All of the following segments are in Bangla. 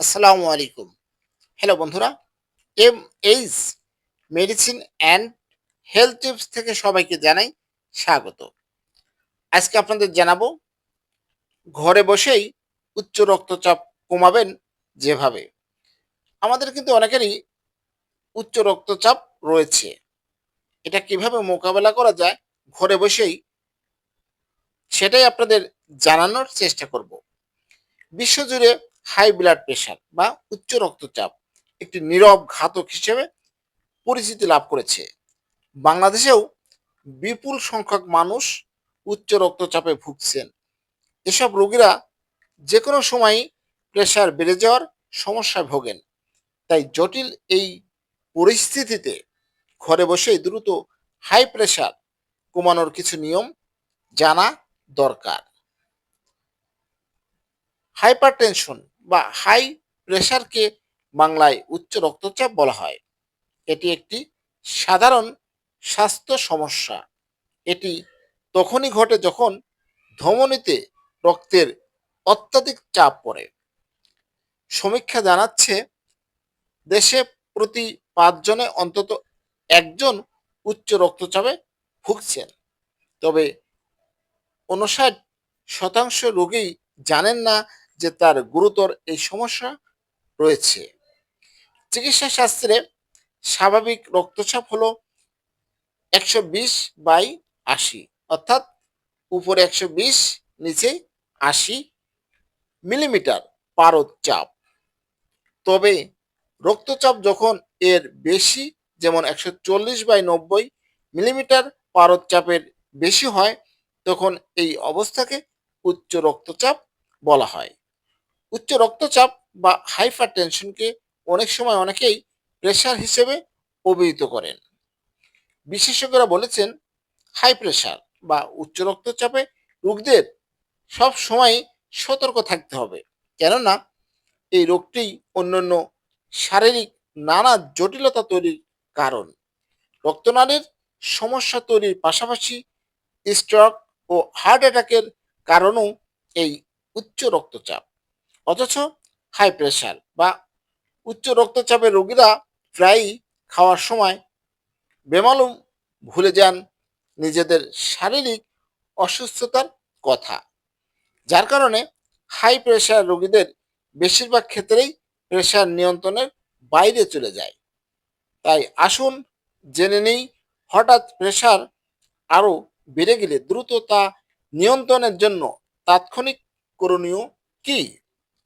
আসসালামু আলাইকুম। হ্যালো বন্ধুরা। M H medicine and health tips থেকে সবাইকে জানাই স্বাগত। আজকে আপনাদের জানাব, ঘরে বসেই উচ্চ রক্তচাপ কমাবেন যেভাবে। আমাদের কিন্তু অনেকেরই উচ্চ রক্তচাপ রয়েছে। এটা কীভাবে মোকাবেলা করা যায়, ঘরে বসেই সেটাই আপনাদের জানানোর চেষ্টা করব। বিশ্বজুড়ে হাই ব্লাড প্রেশার বা উচ্চ রক্তচাপ একটি নীরব ঘাতক হিসেবে পরিচিতি লাভ করেছে। বাংলাদেশেও বিপুল সংখ্যক মানুষ উচ্চ রক্তচাপে ভুগছেন। এসব রোগীরা যে কোনো সময়ই প্রেশার বেড়ে যাওয়ার সমস্যায় ভোগেন। তাই জটিল এই পরিস্থিতিতে ঘরে বসেই দ্রুত হাই প্রেশার কমানোর কিছু নিয়ম জানা দরকার। হাইপারটেনশন বা হাই প্রেশারকে বাংলায় উচ্চ রক্তচাপ বলা হয়। এটি একটি সাধারণ স্বাস্থ্য সমস্যা। এটি তখনই ঘটে যখন ধমনীতে রক্তের অত্যাধিক চাপ পড়ে। সমীক্ষা জানাচ্ছে, দেশে প্রতি পাঁচজনে অন্তত একজন উচ্চ রক্তচাপে ভুগছেন। তবে উনষাট শতাংশ রোগী জানেন না যে তার গুরুতর এই সমস্যা রয়েছে। চিকিৎসা শাস্ত্রে স্বাভাবিক রক্তচাপ হলো একশো বিশ বাই আশি, অর্থাৎ উপরে একশো বিশ, নিচে আশি মিলিমিটার পারদ চাপ। তবে রক্তচাপ যখন এর বেশি, যেমন একশো চল্লিশ বাই নব্বই মিলিমিটার পারদ চাপের বেশি হয়, তখন এই অবস্থাকে উচ্চ রক্তচাপ বলা হয়। উচ্চ রক্তচাপ বা হাইপার টেনশনকে অনেক সময় অনেকেই প্রেশার হিসেবে অভিহিত করেন। বিশেষজ্ঞরা বলেছেন হাই প্রেশার বা উচ্চ রক্তচাপে রোগদের সব সময় সতর্ক থাকতে হবে। কেননা, এই রোগটি অন্যান্য শারীরিক নানা জটিলতা তৈরির কারণ। রক্তনালীর সমস্যা তৈরির পাশাপাশি স্ট্রোক ও হার্ট অ্যাটাকের কারণও এই উচ্চ রক্তচাপ। অথচ হাই প্রেশার বা উচ্চ রক্তচাপের রোগীরা প্রায়ই খাওয়ার সময় বেমালুম ভুলে যান নিজেদের শারীরিক অসুস্থতার কথা। যার কারণে হাই প্রেশার রোগীদের বেশিরভাগ ক্ষেত্রেই প্রেশার নিয়ন্ত্রণের বাইরে চলে যায়। তাই আসুন জেনে নেই হঠাৎ প্রেশার আরও বেড়ে গেলে দ্রুত তা নিয়ন্ত্রণের জন্য তাৎক্ষণিক করণীয় কি?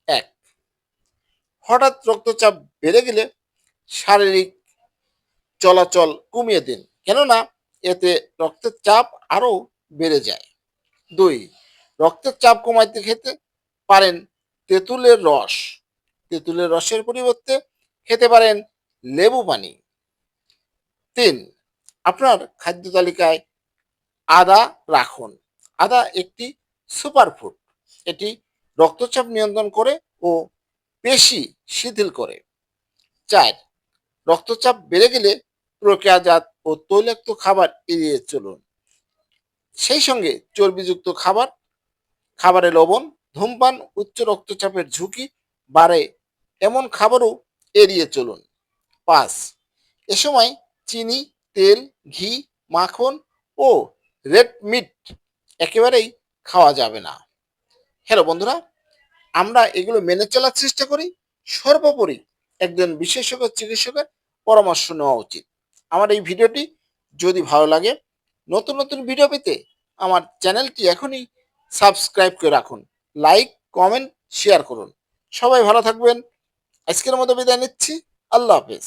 এক। হঠাৎ রক্তচাপ বেড়ে গেলে শারীরিক চলাচল কমিয়ে দিন, কেননা এতে রক্তের চাপ আরও বেড়ে যায়। দুই, রক্তের চাপ কমাইতে খেতে পারেন তেঁতুলের রস। তেঁতুলের রসের পরিবর্তে খেতে পারেন লেবু পানি। তিন, আপনার খাদ্য তালিকায় আদা রাখুন। আদা একটি সুপারফুড, এটি রক্তচাপ নিয়ন্ত্রণ করে ও পেশি শিথিল করে। চার, রক্তচাপ বেড়ে গেলে প্রক্রিয়াজাত ও তৈলাক্ত খাবার এড়িয়ে চলুন। সেই সঙ্গে চর্বিযুক্ত খাবার, খাবারে লবণ, ধূমপান, উচ্চ রক্তচাপের ঝুঁকি বাড়ে এমন খাবারও এড়িয়ে চলুন। পাঁচ, এ সময় চিনি, তেল, ঘি, মাখন ও রেড মিট একেবারেই খাওয়া যাবে না। হ্যালো বন্ধুরা। আমরা এগুলো মেনে চলার চেষ্টা করি। সর্বোপরি একজন বিশেষজ্ঞ চিকিৎসকের পরামর্শ নেওয়া উচিত। আমার এই ভিডিওটি যদি ভালো লাগে, নতুন নতুন ভিডিও পেতে আমার চ্যানেলটি এখনই সাবস্ক্রাইব করে রাখুন। লাইক, কমেন্ট, শেয়ার করুন। সবাই ভালো থাকবেন। আজকের মতো বিদায় নিচ্ছি। আল্লাহ হাফেজ।